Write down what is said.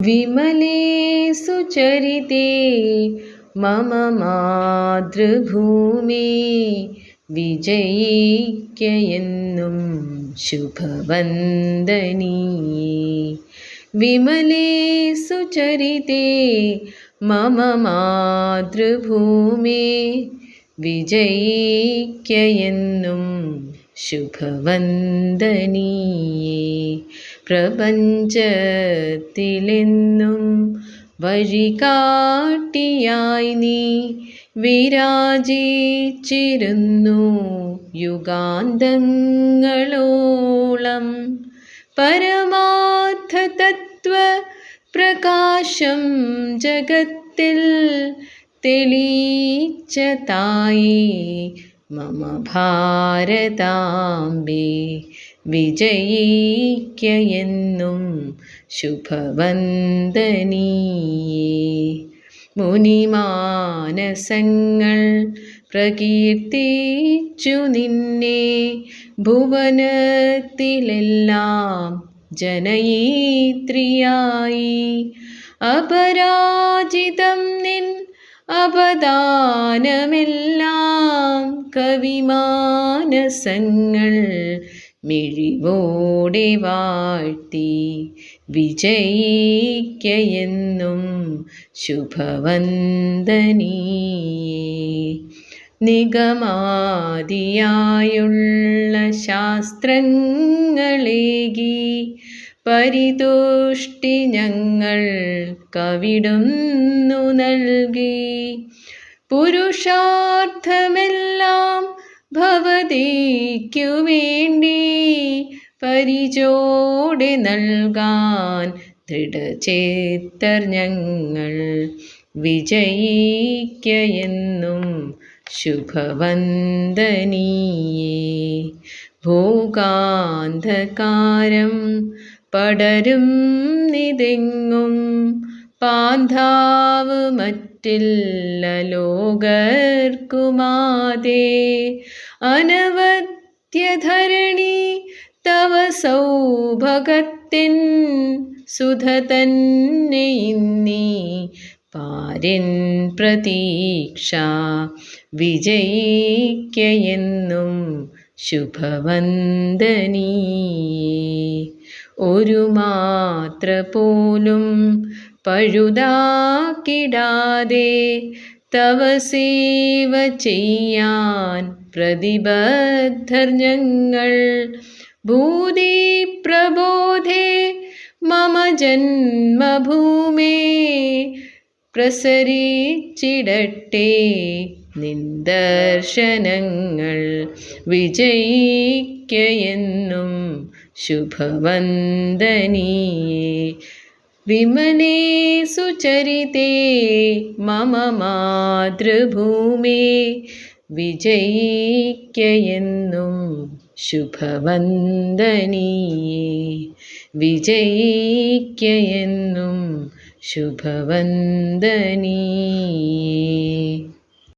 വിമലേ സുചരിതേ മമ മാതൃഭൂമി വിജയിക്കയെന്നും ശുഭവന്ദനീ വിമലേ സുചരിതേ മമ മാതൃഭൂമി വിജയിക്കയെന്നും ശുഭവന്ദനീയേ പ്രപഞ്ചത്തിലെന്നും വഴികാട്ടിയായി നീ വിരാജിച്ചിരുന്നു യുഗാന്തങ്ങളോളം. പരമാർത്ഥ തത്വ പ്രകാശം ജഗത്തിൽ തെളിയിച്ച തായി മമ ഭാരതാംബേ വിജയിക്കയെന്നും ശുഭവന്ദനീയേ. മുനിമാനസങ്ങൾ പ്രകീർത്തിച്ചു നിന്നെ ഭുവനത്തിലെല്ലാം ജനയിത്രിയായി. അപരാജിതം നിൻ അവദാനമെല്ലാം കവിമാനസങ്ങൾ മിഴിവോടെ വാഴ്ത്തി വിജയിക്കയെന്നും ശുഭവന്ദനീയേ. നിഗമാതിയായുള്ള ശാസ്ത്രങ്ങളേകി പരിതുഷ്ടി ഞങ്ങൾ കവിടുന്നു നൽകി. പുരുഷാർത്ഥമെല്ലാം ഭവതേക്കു വേണ്ടി പരിചോടെ നൽകാൻ ദൃഢചേത്തർ ഞങ്ങൾ വിജയിക്കയെന്നും ശുഭവന്ദനീയേ. ഭോഗാന്ധകാരം പടരും നിതെങ്ങും പാന്താവ് മറ്റില്ല ലോകർക്കുമാതേ. അനവധ്യധരണി തവ സൗഭഗത്തിൻ സുധ തന്നെ നീ പാരിൻ പ്രതീക്ഷ വിജയിക്കയെന്നും ശുഭവന്ദനീ. ഒരു മാത്ര പോലും പഴുതാക്കിടാതെ തവ സേവ ചെയ്യാൻ പ്രതിബദ്ധർ ഞങ്ങൾ ഭൂതി പ്രബോധേ മമ ജന്മഭൂമേ പ്രസരിച്ചിടട്ടെ നിന്ദർശനങ്ങൾ വിജയിക്കയെന്നും ശുഭവന്ദനീയേ. വിമലേ സുചരിതേ മമ मातृभूमे വിജയിക്കയെന്നും ശുഭവന്ദനീയേ വിജയിക്കയെന്നും ശുഭവന്ദനീയേ.